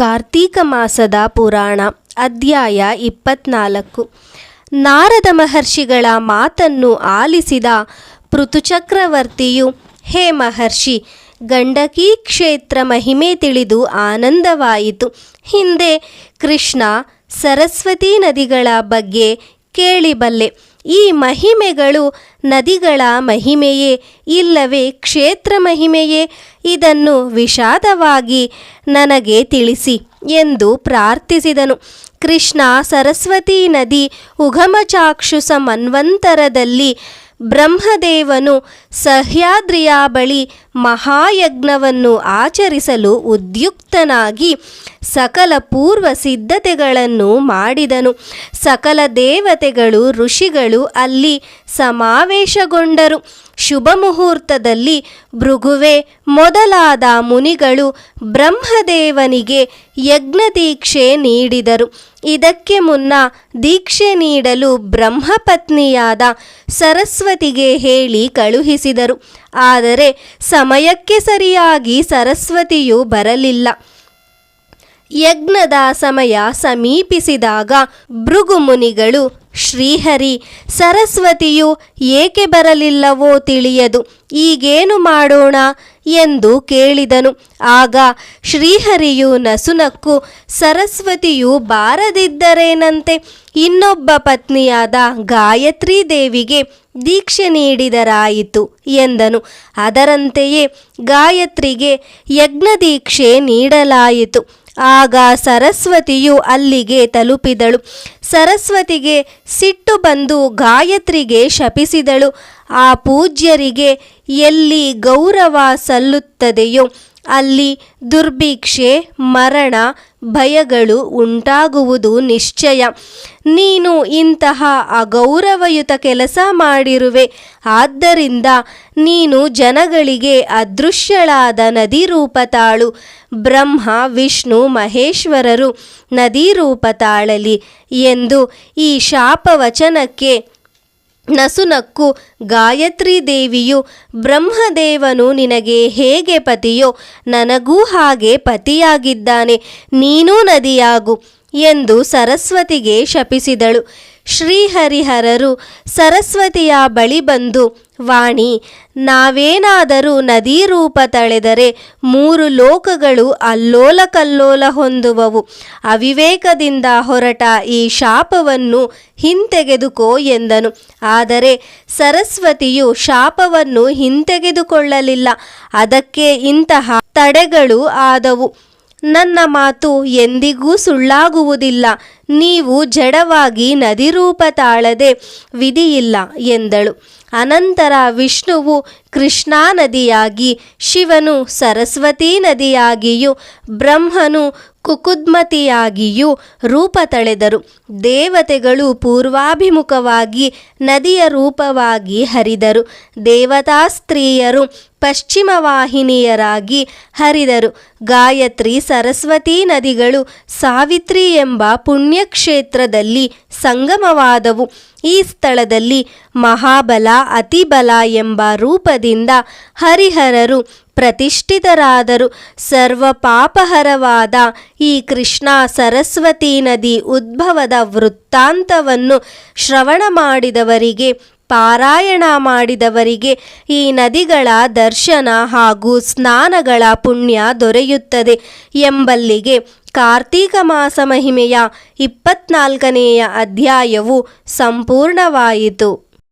ಕಾರ್ತೀಕ ಮಾಸದ ಪುರಾಣ, ಅಧ್ಯಾಯ ಇಪ್ಪತ್ನಾಲ್ಕು. ನಾರದ ಮಹರ್ಷಿಗಳ ಮಾತನ್ನು ಆಲಿಸಿದ ಪೃಥುಚಕ್ರವರ್ತಿಯು, ಹೇ ಮಹರ್ಷಿ, ಗಂಡಕಿ ಕ್ಷೇತ್ರ ಮಹಿಮೆ ತಿಳಿದು ಆನಂದವಾಯಿತು. ಹಿಂದೆ ಕೃಷ್ಣ, ಸರಸ್ವತಿ ನದಿಗಳ ಬಗ್ಗೆ ಕೇಳಿಬಲ್ಲೆ. ಈ ಮಹಿಮೆಗಳು ನದಿಗಳ ಮಹಿಮೆಯೇ, ಇಲ್ಲವೇ ಕ್ಷೇತ್ರ ಮಹಿಮೆಯೇ? ಇದನ್ನು ವಿಷಾದವಾಗಿ ನನಗೆ ತಿಳಿಸಿ ಎಂದು ಪ್ರಾರ್ಥಿಸಿದನು. ಕೃಷ್ಣ ಸರಸ್ವತಿ ನದಿ ಉಗಮಚಾಕ್ಷುಸ ಮನ್ವಂತರದಲ್ಲಿ ಬ್ರಹ್ಮದೇವನು ಸಹ್ಯಾದ್ರಿಯ ಬಳಿ ಮಹಾಯಜ್ಞವನ್ನು ಆಚರಿಸಲು ಉದ್ಯುಕ್ತನಾಗಿ ಸಕಲ ಪೂರ್ವ ಸಿದ್ಧತೆಗಳನ್ನು ಮಾಡಿದನು. ಸಕಲ ದೇವತೆಗಳು, ಋಷಿಗಳು ಅಲ್ಲಿ ಸಮಾವೇಶಗೊಂಡರು. ಶುಭ ಮುಹೂರ್ತದಲ್ಲಿ ಭೃಗುವೆ ಮೊದಲಾದ ಮುನಿಗಳು ಬ್ರಹ್ಮದೇವನಿಗೆ ಯಜ್ಞ ದೀಕ್ಷೆ ನೀಡಿದರು. ಇದಕ್ಕೆ ಮುನ್ನ ದೀಕ್ಷೆ ನೀಡಲು ಬ್ರಹ್ಮಪತ್ನಿಯಾದ ಸರಸ್ವತಿಗೆ ಹೇಳಿ ಕಳುಹಿಸಿದರು. ಆದರೆ ಸಮಯಕ್ಕೆ ಸರಿಯಾಗಿ ಸರಸ್ವತಿಯು ಬರಲಿಲ್ಲ. ಯಜ್ಞದ ಸಮಯ ಸಮೀಪಿಸಿದಾಗ ಭೃಗು ಮುನಿಗಳು ಶ್ರೀಹರಿ ಸರಸ್ವತಿಯು ಏಕೆ ಬರಲಿಲ್ಲವೋ ತಿಳಿಯದು. ಈಗೇನು ಮಾಡೋಣ ಎಂದು ಕೇಳಿದನು. ಆಗ ಶ್ರೀಹರಿಯು ನಸುನಕ್ಕು ಸರಸ್ವತಿಯು ಬಾರದಿದ್ದರೇನಂತೆ? ಇನ್ನೊಬ್ಬ ಪತ್ನಿಯಾದ ಗಾಯತ್ರಿ ದೇವಿಗೆ ದೀಕ್ಷೆ ನೀಡಿದರಾಯಿತು ಎಂದನು. ಅದರಂತೆಯೇ ಗಾಯತ್ರಿಗೆ ಯಜ್ಞ ದೀಕ್ಷೆ ನೀಡಲಾಯಿತು. ಆಗ ಸರಸ್ವತಿಯು ಅಲ್ಲಿಗೆ ತಲುಪಿದಳು. ಸರಸ್ವತಿಗೆ ಸಿಟ್ಟು ಬಂದು ಗಾಯತ್ರಿಗೆ ಶಪಿಸಿದಳು. ಆ ಪೂಜ್ಯರಿಗೆ ಎಲ್ಲಿ ಗೌರವ ಸಲ್ಲುತ್ತದೆಯೋ ಅಲ್ಲಿ ದುರ್ಭಿಕ್ಷೆ, ಮರಣ, ಭಯಗಳು ಉಂಟಾಗುವುದು ನಿಶ್ಚಯ. ನೀನು ಇಂತಹ ಅಗೌರವಯುತ ಕೆಲಸ ಮಾಡಿರುವೆ. ಆದ್ದರಿಂದ ನೀನು ಜನಗಳಿಗೆ ಅದೃಶ್ಯಳಾದ ನದಿ ರೂಪ ತಾಳು. ಬ್ರಹ್ಮ, ವಿಷ್ಣು, ಮಹೇಶ್ವರರು ನದಿ ರೂಪ ತಾಳಲಿ ಎಂದು ಈ ಶಾಪವಚನಕ್ಕೆ ನಸುನಕ್ಕು ಗಾಯತ್ರಿ ದೇವಿಯು, ಬ್ರಹ್ಮದೇವನು ನಿನಗೆ ಹೇಗೆ ಪತಿಯೋ, ನನಗೂ ಹಾಗೆ ಪತಿಯಾಗಿದ್ದಾನೆ, ನೀನೂ ನದಿಯಾಗು, ಎಂದು ಸರಸ್ವತಿಗೆ ಶಪಿಸಿದಳು. ಶ್ರೀಹರಿಹರರು ಸರಸ್ವತಿಯ ಬಳಿ ಬಂದು, ವಾಣಿ, ನಾವೇನಾದರೂ ನದಿ ರೂಪ ತಳೆದರೆ ಮೂರು ಲೋಕಗಳು ಅಲ್ಲೋಲ ಕಲ್ಲೋಲ ಹೊಂದುವವು. ಅವಿವೇಕದಿಂದ ಹೊರಟ ಈ ಶಾಪವನ್ನು ಹಿಂತೆಗೆದುಕೋ ಎಂದನು. ಆದರೆ ಸರಸ್ವತಿಯು ಶಾಪವನ್ನು ಹಿಂತೆಗೆದುಕೊಳ್ಳಲಿಲ್ಲ. ಅದಕ್ಕೆ ಇಂತಹ ತಡೆಗಳು ಆದವು. ನನ್ನ ಮಾತು ಎಂದಿಗೂ ಸುಳ್ಳಾಗುವುದಿಲ್ಲ. ನೀವು ಜಡವಾಗಿ ನದಿ ರೂಪ ತಾಳದೆ ವಿಧಿಯಿಲ್ಲ ಎಂದಳು. ಅನಂತರ ವಿಷ್ಣುವು ಕೃಷ್ಣಾ ನದಿಯಾಗಿ, ಶಿವನು ಸರಸ್ವತೀ ನದಿಯಾಗಿಯೂ, ಬ್ರಹ್ಮನು ಕುಕುದ್ಮತಿಯಾಗಿಯೂ ರೂಪ ತಳೆದರು. ದೇವತೆಗಳು ಪೂರ್ವಾಭಿಮುಖವಾಗಿ ನದಿಯ ರೂಪವಾಗಿ ಹರಿದರು. ದೇವತಾ ಸ್ತ್ರೀಯರು ಪಶ್ಚಿಮ ವಾಹಿನಿಯರಾಗಿ ಹರಿದರು. ಗಾಯತ್ರಿ ಸರಸ್ವತೀ ನದಿಗಳು ಸಾವಿತ್ರಿ ಎಂಬ ಪುಣ್ಯಕ್ಷೇತ್ರದಲ್ಲಿ ಸಂಗಮವಾದವು. ಈ ಸ್ಥಳದಲ್ಲಿ ಮಹಾಬಲ, ಅತಿಬಲ ಎಂಬ ರೂಪದಿಂದ ಹರಿಹರರು ಪ್ರತಿಷ್ಠಿತರಾದರು. ಸರ್ವ ಪಾಪಹರವಾದ ಈ ಕೃಷ್ಣ ಸರಸ್ವತಿ ನದಿ ಉದ್ಭವದ ವೃತ್ತಾಂತವನ್ನು ಶ್ರವಣ ಮಾಡಿದವರಿಗೆ ಪಾರಾಯಣ ಮಾಡಿದವರಿಗೆ ಈ ನದಿಗಳ ದರ್ಶನ ಹಾಗೂ ಸ್ನಾನಗಳ ಪುಣ್ಯ ದೊರೆಯುತ್ತದೆ ಎಂಬಲ್ಲಿಗೆ ಕಾರ್ತೀಕ ಮಾಸ ಮಹಿಮೆಯ ಇಪ್ಪತ್ನಾಲ್ಕನೆಯ ಅಧ್ಯಾಯವು ಸಂಪೂರ್ಣವಾಯಿತು.